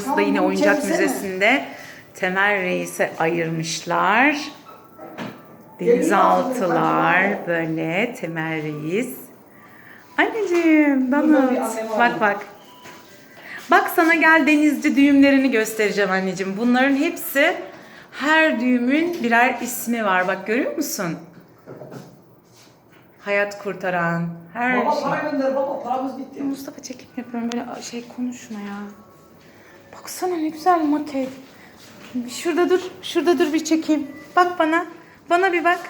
Burası da yine oyuncak müzesinde Temel Reis'e ayırmışlar. Denizaltılar böyle Temel Reis. Anneciğim bana bak bak. Bak sana gel denizci düğümlerini göstereceğim anneciğim. Bunların hepsi her düğümün birer ismi var. Bak görüyor musun? Hayat kurtaran her Baba şey. para gönder baba paramız bitti. Mustafa çekim yapıyorum böyle şey konuşma ya. Baksana ne güzel maket. Şurada dur, şurada dur bir çekeyim. Bak bana, bana bir bak.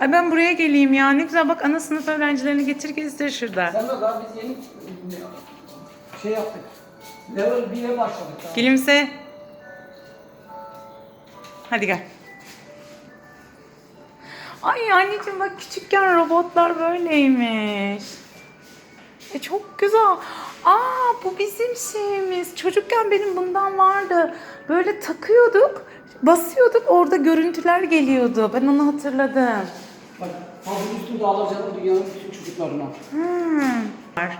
Ay ben buraya geleyim ya. Ne güzel bak ana sınıf öğrencilerini getir gezdir şurada. Sen de daha biz yeni şey yaptık. Level 1'e başladık. daha. Gülümse. Hadi gel. Ay anneciğim bak küçükken robotlar böyleymiş. E çok güzel. Aa bu bizim şeyimiz. Çocukken benim bundan vardı. Böyle takıyorduk, basıyorduk orada görüntüler geliyordu. Ben onu hatırladım. Bak havlu üstü dağlar canım dünyanın bütün çocuklarına. Hmm. Var.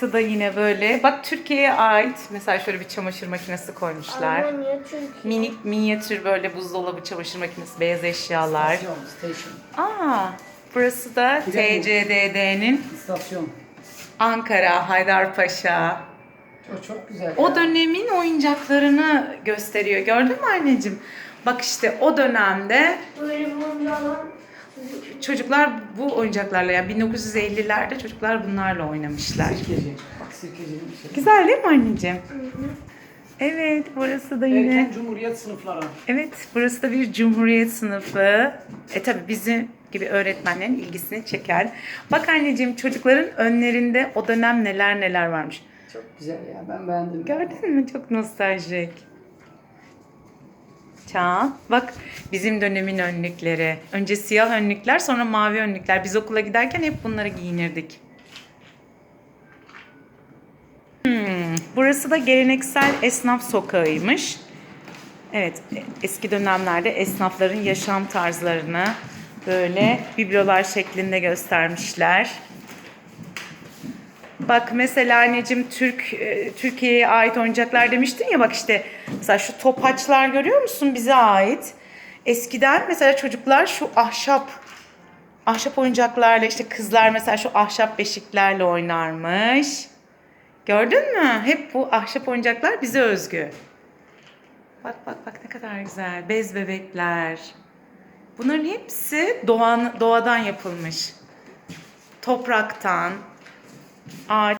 Burası da yine böyle. Bak Türkiye'ye ait. Mesela şöyle bir çamaşır makinesi koymuşlar. Almanya, Türkiye. Minik minyatür böyle buzdolabı çamaşır makinesi, beyaz eşyalar. Stasyon, station. Aa, burası da. TCDD'nin İstasyon. Ankara, Haydarpaşa. Çok çok güzel. O ya. dönemin oyuncaklarını gösteriyor. Gördün mü anneciğim? Bak işte o dönemde Böyle bundan çocuklar bu oyuncaklarla yani 1950'lerde çocuklar bunlarla oynamışlar. Sirkeci. Bak sirkecinin bir şey. Güzel değil mi anneciğim? Evet, burası da yine. Erken Cumhuriyet sınıfları. Evet, burası da bir cumhuriyet sınıfı. E tabi bizim gibi öğretmenlerin ilgisini çeker. Bak anneciğim çocukların önlerinde o dönem neler neler varmış. Çok güzel ya ben beğendim. Gördün mü? Çok nostaljik. Çağ. Bak bizim dönemin önlükleri. Önce siyah önlükler sonra mavi önlükler. Biz okula giderken hep bunları giyinirdik. Hmm, burası da geleneksel esnaf sokağıymış. Evet, eski dönemlerde esnafların yaşam tarzlarını böyle biblolar şeklinde göstermişler. Bak mesela anneciğim Türk e, Türkiye'ye ait oyuncaklar demiştin ya bak işte mesela şu topaçlar görüyor musun bize ait. Eskiden mesela çocuklar şu ahşap ahşap oyuncaklarla işte kızlar mesela şu ahşap beşiklerle oynarmış. Gördün mü? Hep bu ahşap oyuncaklar bize özgü. Bak bak bak ne kadar güzel. Bez bebekler. Bunların hepsi doğan, doğadan yapılmış. Topraktan, ağaç